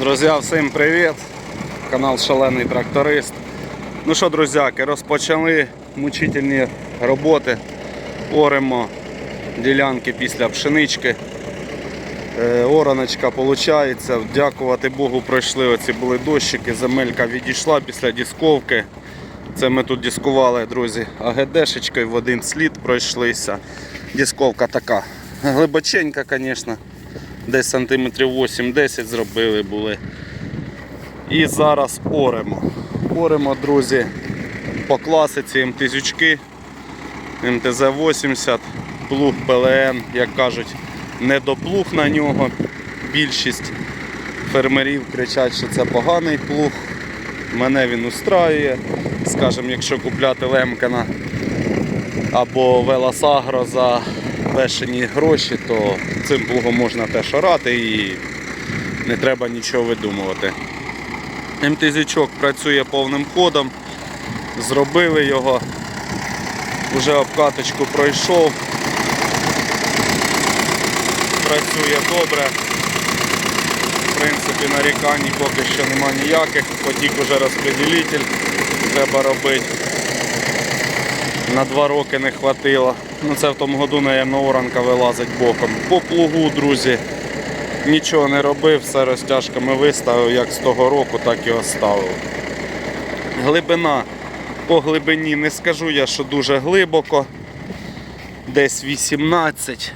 Друзі, всім привіт! Канал Шалений Тракторист. Ну що, друзяки, розпочали мучительні роботи. Оремо ділянки після пшенички. Е, Ораночка виходить. Дякувати Богу, пройшли оці були дощики. Земелька відійшла після дісковки. Це ми тут дискували, друзі, АГДшечкою в один слід пройшлися. Дісковка така глибоченька, звісно. Десь сантиметрів 8-10 зробили були. І зараз оремо. Оремо, друзі, по класиці МТЗючки, МТЗ-80, плуг ПЛН, як кажуть, не доплуг на нього. Більшість фермерів кричать, що це поганий плуг. Мене він устраює. Скажімо, якщо купляти Лемкана або Велосагро за бешені гроші, то цим плугом можна теж орати і не треба нічого видумувати. МТЗчок працює повним ходом, зробили його, вже обкаточку пройшов, працює добре. В принципі, нарікань поки що нема ніяких, потік уже розподілитель треба робити. На два роки не хватило. Ну це в тому году, наверное, оранка вилазить боком. По плугу, друзі, нічого не робив, все розтяжками виставив, як з того року, так і оставив. Глибина по глибині не скажу я, що дуже глибоко. Десь 18.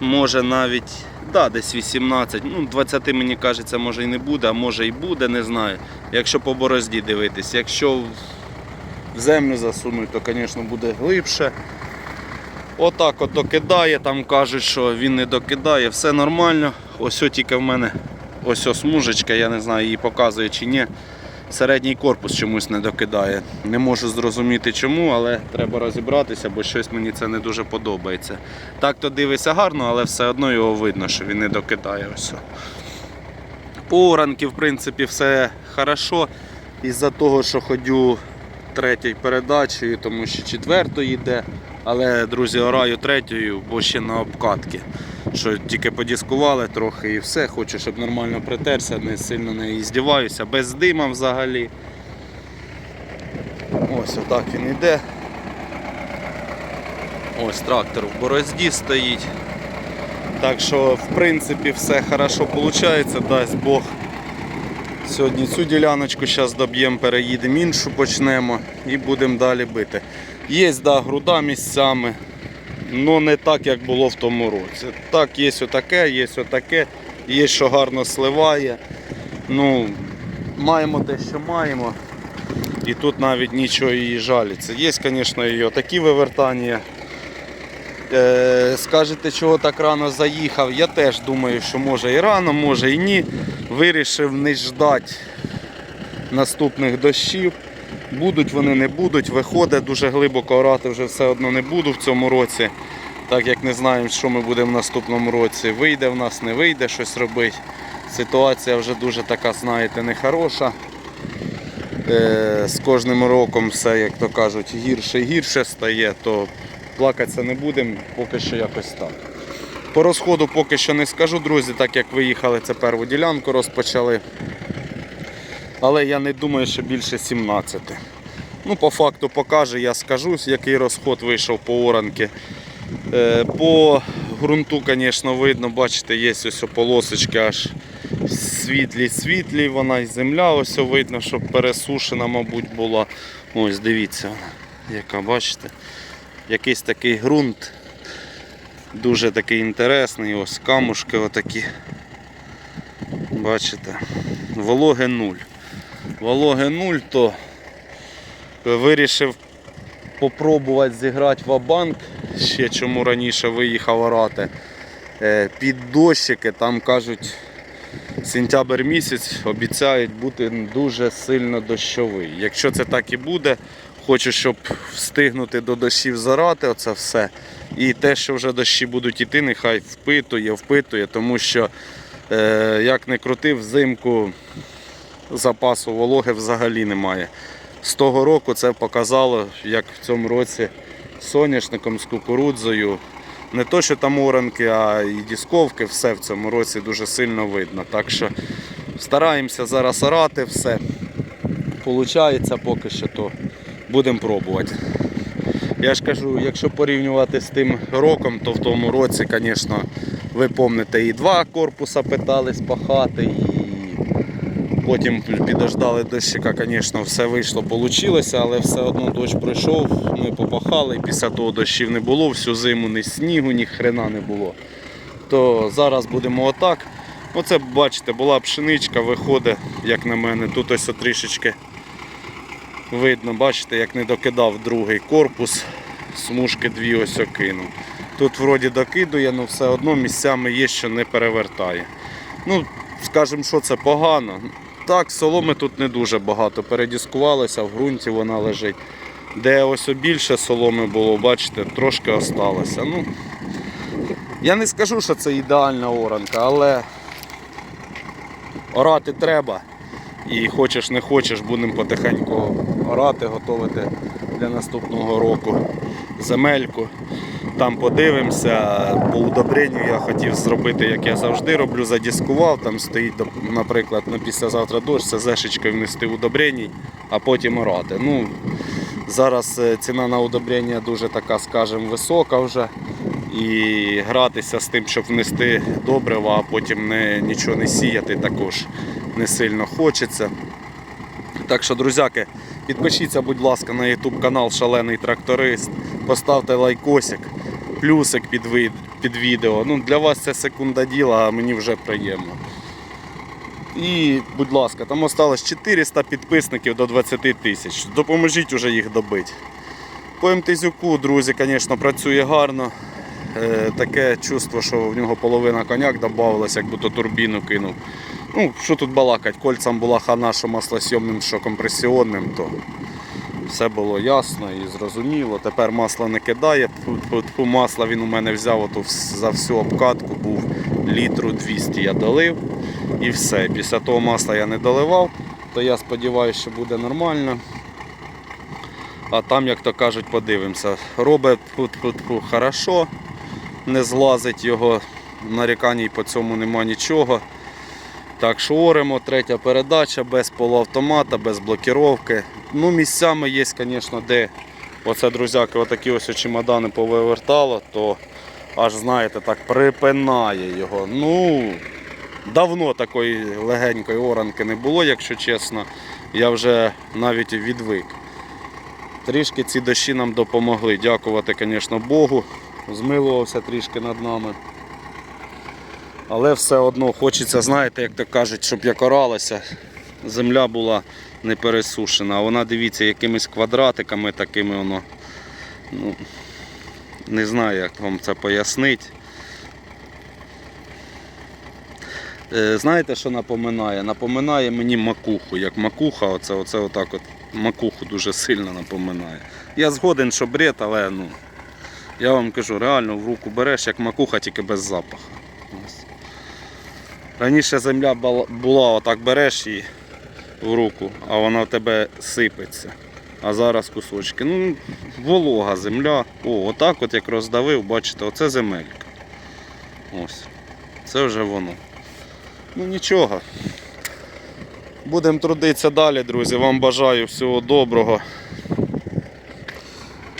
Може навіть, да, десь 18. Ну, 20 мені кажеться, може і не буде, а може і буде, не знаю. Якщо по борозді дивитись. Якщо в землю засунуть, то, звісно, буде глибше. Отак от докидає, там кажуть, що він не докидає, все нормально. Ось о тільки в мене ось ось смужечка, я не знаю, її показує чи ні. Середній корпус чомусь не докидає. Не можу зрозуміти чому, але треба розібратися, бо щось мені це не дуже подобається. Так то дивиться гарно, але все одно його видно, що він не докидає. Ось. По оранки, в принципі, все хорошо. Із-за того, що ходю третьою передачею, тому що четвертою йде. Але, друзі, ораю третьою, бо ще на обкатки. Що тільки подіскували трохи і все. Хочу, щоб нормально притерся, не сильно не здіваюся, без дима взагалі. Ось отак він йде. Ось трактор в борозді стоїть. Так що, в принципі, все хорошо виходить, дасть Бог. Сьогодні цю діляночку зараз доб'ємо, переїдемо іншу почнемо і будемо далі бити. Є да, груда місцями, але не так, як було в тому році. Так, є отаке, є отаке, є, що гарно сливає. Ну, Маємо те, що маємо. І тут навіть нічого її жаліться. Є, звісно, і отакі вивертання. Е, скажете, чого так рано заїхав. Я теж думаю, що може і рано, може і ні. Вирішив не ждати наступних дощів. Будуть вони, не будуть. Виходить, дуже глибоко орати вже все одно не буду в цьому році. Так як не знаємо, що ми будемо в наступному році. Вийде в нас, не вийде щось робити. Ситуація вже дуже така, знаєте, нехороша. Е, з кожним роком все, як то кажуть, гірше і гірше стає, то плакатися не будемо, поки що якось так. По розходу поки що не скажу, друзі, так як виїхали, це перву ділянку розпочали. Але я не думаю, що більше 17. Ну, по факту покаже, я скажу, який розход вийшов по оранки. Е, По ґрунту, звісно, видно, бачите, є ось полосочки аж світлі-світлі, вона і земля ось видно, що пересушена, мабуть, була. Ось дивіться, яка бачите якийсь такий ґрунт. Дуже такий інтересний, ось камушки отакі. Бачите, вологи нуль. Вологи нуль, то вирішив попробувати зіграти в банк ще чому раніше виїхав орати. Е, Під дощики, там кажуть, сентябрь місяць обіцяють бути дуже сильно дощовий. Якщо це так і буде, Хочу, щоб встигнути до дощів зарати оце все. І те, що вже дощі будуть йти, нехай впитує, впитує, тому що, е, як не крути, взимку запасу вологи взагалі немає. З того року це показало, як в цьому році соняшником з кукурудзою не то, що там оранки, а і дісковки, все в цьому році дуже сильно видно. Так що стараємося зараз орати все. Получається поки що, то будемо пробувати. Я ж кажу, якщо порівнювати з тим роком, то в тому році, звісно, ви пам'ятаєте, і два корпуса питались пахати, і потім підождали дощика, звісно, все вийшло, вийшло, але все одно дощ пройшов, ми попахали, і після того дощів не було, всю зиму ні снігу, ні хрена не було. То зараз будемо отак. Оце, бачите, була пшеничка, виходить, як на мене, тут ось трішечки видно, бачите, як не докидав другий корпус, смужки дві ось окинув. Тут вроді докидує, але все одно місцями є, що не перевертає. Ну, скажімо, що це погано. Так, соломи тут не дуже багато. Передіскувалося, в ґрунті вона лежить. Де ось більше соломи було, бачите, трошки осталося. Ну, я не скажу, що це ідеальна оранка, але орати треба. І хочеш не хочеш, будемо потихеньку орати, готувати для наступного року земельку. Там подивимося. По удобренню я хотів зробити, як я завжди роблю, задіскував. Там стоїть, наприклад, на післязавтра дощ, це зешечкою внести удобреній, а потім орати. Ну, зараз е, ціна на удобрення дуже така, скажімо, висока вже. І гратися з тим, щоб внести добрива, а потім не, нічого не сіяти, також не сильно хочеться. Так що, друзяки, підпишіться, будь ласка, на YouTube канал Шалений Тракторист. Поставте лайкосик, плюсик під, ви- під відео. Ну, для вас це секунда діла, а мені вже приємно. І, будь ласка, там осталось 400 підписників до 20 тисяч. Допоможіть уже їх добити. По МТЗюку, друзі, звісно, працює гарно. Е, таке чувство, що в нього половина коняк додавалося, як будто турбіну кинув. Ну, що тут балакать, кольцям була хана, що маслосйомним, що компресіонним, то все було ясно і зрозуміло. Тепер масло не кидає. Тьфу, масла він у мене взяв вс- за всю обкатку, був літру 200 я долив і все. Після того масла я не доливав, то я сподіваюся, що буде нормально. А там, як то кажуть, подивимося. Робить тьфу-тьфу-тьфу, хорошо, не злазить його, нарікань по цьому нема нічого. Так що оремо, третя передача без полуавтомата, без блокіровки. Ну, місцями є, звісно, де оце, друзяки, отакі ось чемодани повивертало, то аж знаєте, так припинає його. Ну, давно такої легенької оранки не було, якщо чесно. Я вже навіть відвик. Трішки ці дощі нам допомогли. Дякувати, звісно, Богу. Змилувався трішки над нами. Але все одно хочеться, знаєте, як то кажуть, щоб як оралося, земля була не пересушена. А вона, дивіться, якимись квадратиками такими воно. Ну, не знаю, як вам це пояснити. Е, Знаєте, що напоминає? Напоминає мені макуху. Як макуха, оце, оце отак от макуху дуже сильно напоминає. Я згоден, що бред, але ну, я вам кажу, реально в руку береш, як макуха, тільки без запаху. Ось. Раніше земля була, отак береш її в руку, а вона в тебе сипеться. А зараз кусочки. Ну, волога земля. О, отак от як роздавив, бачите, оце земелька. Ось. Це вже воно. Ну нічого. Будемо трудитися далі, друзі. Вам бажаю всього доброго.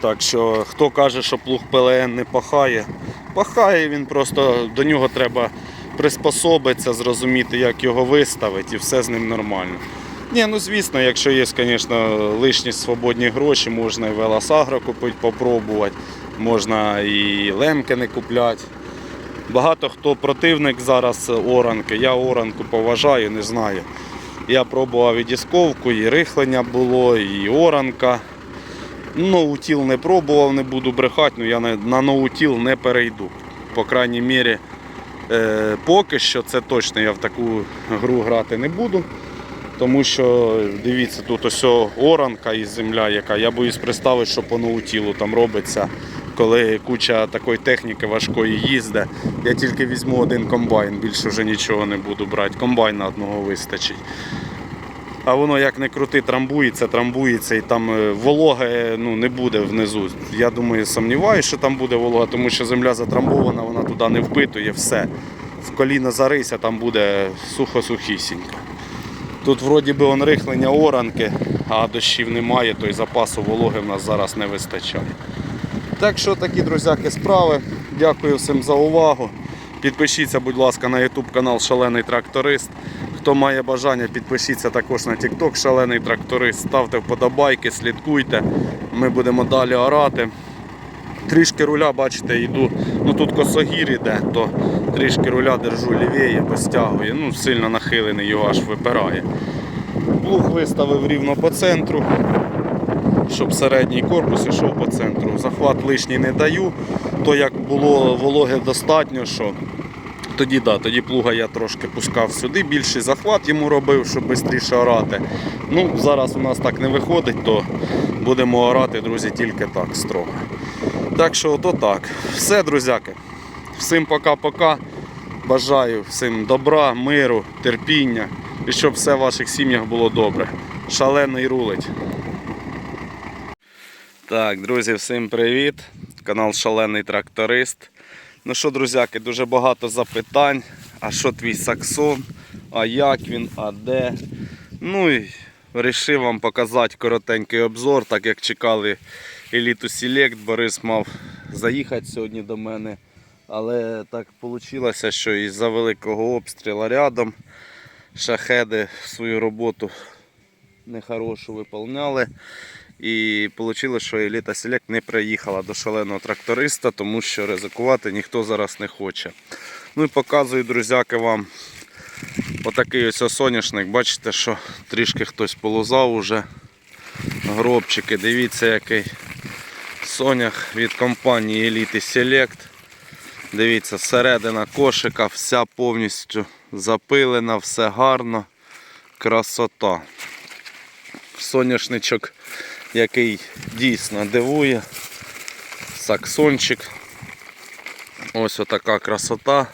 Так що, хто каже, що плуг ПЛН не пахає, пахає він просто до нього треба приспособитися, зрозуміти, як його виставити, і все з ним нормально. Ні, ну звісно, якщо є, звісно, лишні свободні гроші, можна і велосагро купити, попробувати, можна і лемки не купляти. Багато хто противник зараз оранки. Я оранку поважаю, не знаю. Я пробував і дісковку, і рихлення було, і оранка. Ноутіл не пробував, не буду брехати, але я на, на ноутіл не перейду. По крайній мірі, е, поки що це точно я в таку гру грати не буду. Тому що дивіться, тут ось оранка і земля, яка. Я боюсь представити, що по ноутілу там робиться, коли куча такої техніки важкої їздить. Я тільки візьму один комбайн, більше вже нічого не буду брати. Комбайна одного вистачить. А воно як не крути, трамбується, трамбується і там е, вологи ну, не буде внизу. Я думаю, сумніваюся, що там буде волога, тому що земля затрамбована, вона туди не впитує, все. В коліно зарися, там буде сухо-сухісінько. Тут вроді би он рихлення оранки, а дощів немає, то й запасу вологи в нас зараз не вистачає. Так що такі, друзяки, справи. Дякую всім за увагу. Підпишіться, будь ласка, на YouTube канал Шалений Тракторист. Хто має бажання, підпишіться також на TikTok Шалений Тракторист. Ставте вподобайки, слідкуйте. Ми будемо далі орати. Трішки руля, бачите, йду. Ну тут косогір іде, то трішки руля держу лівіє, бо стягує. Ну, сильно нахилений, його аж випирає. Плуг виставив рівно по центру, щоб середній корпус йшов по центру. Захват лишній не даю, то як було вологи достатньо, що тоді да, тоді плуга я трошки пускав сюди, більший захват йому робив, щоб швидше орати. Ну, зараз у нас так не виходить, то будемо орати, друзі, тільки так строго. Так що ото так. Все, друзяки. Всім пока-пока. Бажаю всім добра, миру, терпіння і щоб все в ваших сім'ях було добре. Шалений рулить. Так, друзі, всім привіт. Канал Шалений Тракторист. Ну що, друзяки, дуже багато запитань. А що твій саксон? А як він, а де? Ну і вирішив вам показати коротенький обзор, так як чекали Еліту Select. Борис мав заїхати сьогодні до мене. Але так вийшло, що із-за великого обстрілу рядом шахеди свою роботу нехорошу виповняли. І вийшло, що Еліта Селект не приїхала до шаленого тракториста, тому що ризикувати ніхто зараз не хоче. Ну і показую, друзяки, вам отакий ось соняшник. Бачите, що трішки хтось полозав уже. Гробчики. Дивіться, який сонях від компанії Elite Select. Дивіться, середина кошика, вся повністю запилена, все гарно. Красота. Соняшничок, який дійсно дивує. Саксончик. Ось отака красота.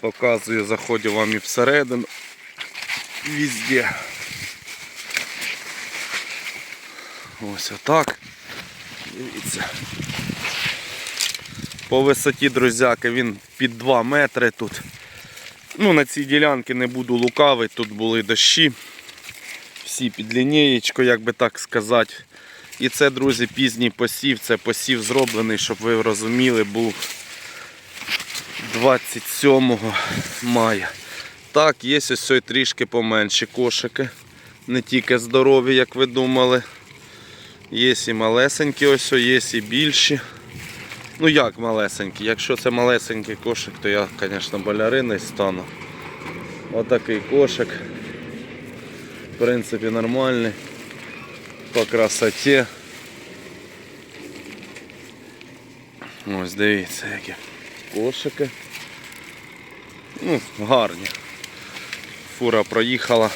Показую, заходжу вам і всередину. Везде. Ось отак. Дивіться. По висоті, друзяки, він під 2 метри тут. Ну, на цій ділянці не буду лукавий, тут були дощі. Всі під лінієчко, як би так сказати. І це, друзі, пізній посів. Це посів зроблений, щоб ви розуміли, був 27 мая. Так, є ось ось трішки поменші кошики. Не тільки здорові, як ви думали. Є і малесенькі, ось є і більші. Ну як малесенькі? Якщо це малесенький кошик, то я, звісно, баляриною стану. Отакий кошик. В принципі, нормальний. По красоті. Ось дивіться, які кошики. Ну, гарні. Фура проїхала,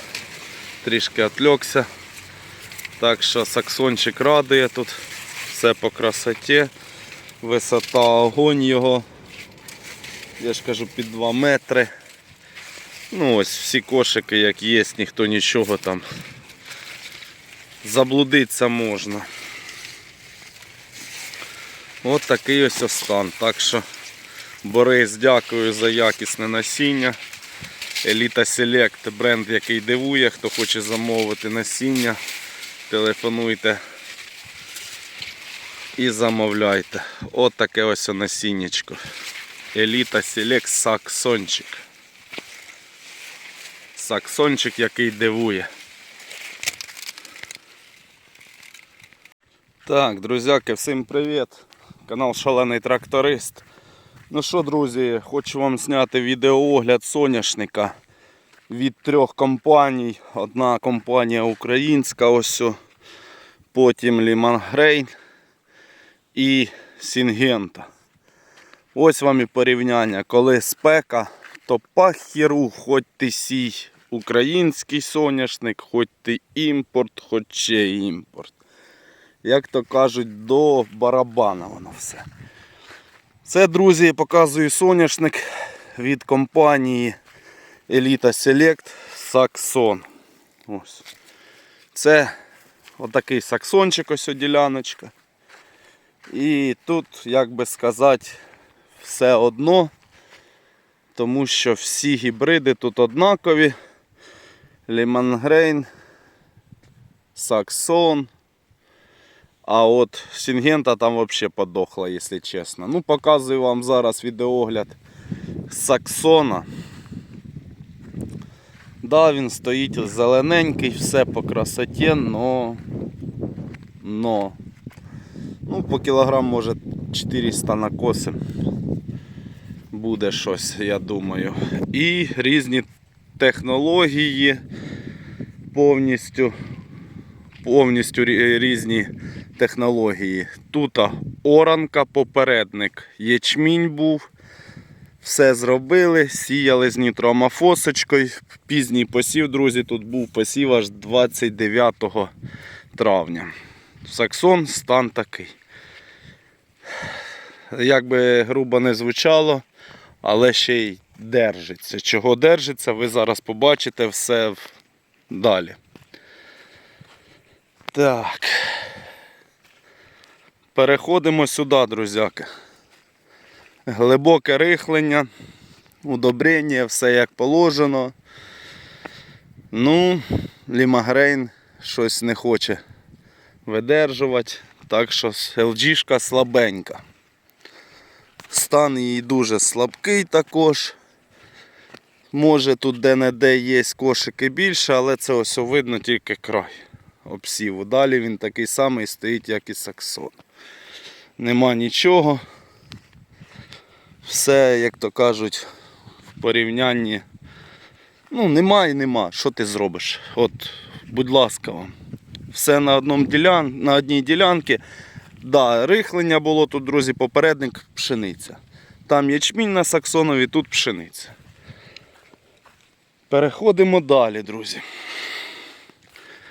трішки відвлекся. Так що саксончик радує тут. Все по красоті. Висота огонь його. Я ж кажу під 2 метри. Ну ось всі кошики як є, ніхто нічого там. Заблудитися можна. От такий ось стан. Так що Борис, дякую за якісне насіння. Еліта Select бренд, який дивує, хто хоче замовити насіння, телефонуйте і замовляйте. От таке ось насіннячко. Еліта Select Саксончик. Саксончик, який дивує. Так, друзяки, всім привіт! Канал Шалений Тракторист. Ну що, друзі, хочу вам зняти відеоогляд соняшника від трьох компаній. Одна компанія українська, ось потім Лімангрейн і Сінгента. Ось вам і порівняння. Коли спека, то пахіру, хоч ти сій український соняшник, хоч ти імпорт, хоч ще імпорт. Як то кажуть, до барабана воно все. Це, друзі, показую соняшник від компанії Elita Select Saxon. Ось. Це отакий саксончик, ось діляночка. І тут, як би сказати, все одно, тому що всі гібриди тут однакові. Лімангрейн, Саксон. А от Сінгента там взагалі подохла, якщо чесно. Ну, показую вам зараз відеогляд Саксона. Да, він стоїть зелененький, все по красоті, но. но. Ну, по кілограм, може, 400 накосим. Буде щось, я думаю. І різні технології повністю повністю різні технології. Тут оранка, попередник, ячмінь був. Все зробили, сіяли з нітроамофосочкою. Пізній посів, друзі, тут був посів аж 29 травня. Саксон стан такий. Як би грубо не звучало, але ще й держиться. Чого держиться, ви зараз побачите все далі. Так. Переходимо сюди, друзяки. Глибоке рихлення, удобрення, все як положено. Ну, лімагрейн щось не хоче видержувати, так що LG слабенька. Стан її дуже слабкий також. Може тут де-не-де є кошики більше, але це ось видно тільки край обсіву. Далі він такий самий стоїть, як і саксон. Нема нічого. Все, як то кажуть, в порівнянні. Ну, нема і нема. Що ти зробиш? От, будь ласка вам. Все на, одному ділян... на одній ділянці. Да, рихлення було тут, друзі, попередник пшениця. Там ячмінь на саксонові, тут пшениця. Переходимо далі, друзі.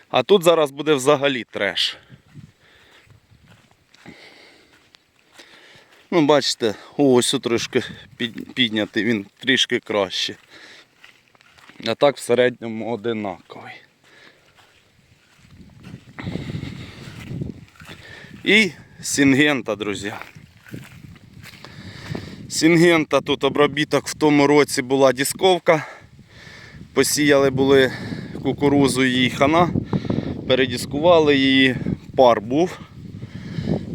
А тут зараз буде взагалі треш. Ну, бачите, ось трошки піднятий, він трішки краще. А так в середньому одинаковий. І Сінгента, друзі. Сінгента тут обробіток в тому році була дісковка. Посіяли були кукурузу її хана, передіскували її, пар був.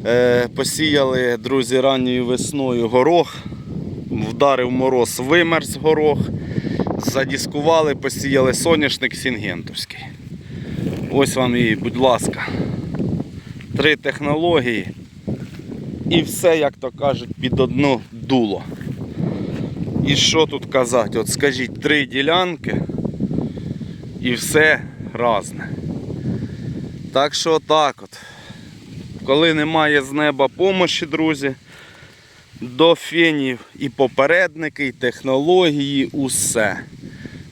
Е, посіяли, друзі, ранньою весною горох. Вдарив мороз, вимерз горох. Задіскували, посіяли соняшник сінгентовський. Ось вам і, будь ласка, три технології. І все, як то кажуть, під одно дуло. І що тут казати? От скажіть, три ділянки і все разне. Так що так от. Коли немає з неба помощі, друзі, до фенів і попередники, і технології, усе.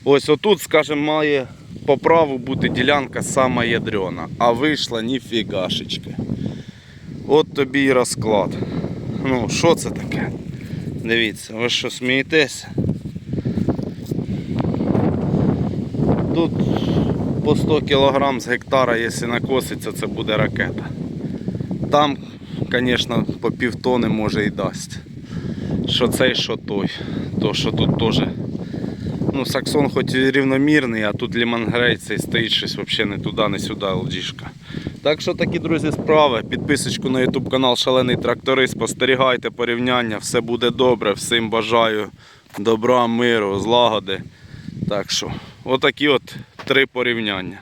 Ось отут, скажімо, має по праву бути ділянка сама ядрена, а вийшла ніфігашечки. От тобі і розклад. Ну, що це таке? Дивіться, ви що смієтеся? Тут по 100 кг з гектара, якщо накоситься, це буде ракета. Там, звісно, по півтони може і дасть. Що цей, що той. То що тут теж. Ну, саксон хоч і рівномірний, а тут лімангрей цей стоїть щось взагалі не туди, не сюди лджішка. Так що такі, друзі, справи. Підписочку на YouTube канал Шалений Тракторист. Спостерігайте порівняння, все буде добре. Всім бажаю добра, миру, злагоди. Так що, отакі от три порівняння.